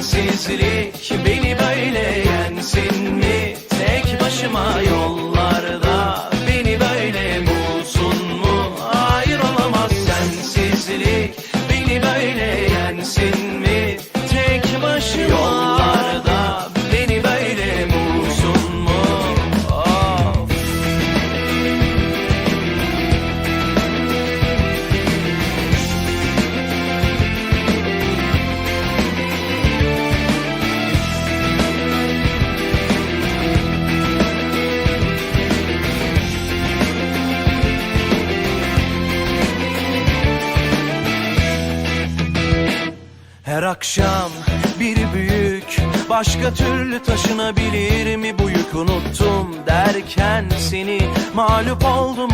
Sensizlik beni böyle Her akşam bir büyük Başka türlü taşınabilir mi bu yük unuttum derken seni Mağlup oldum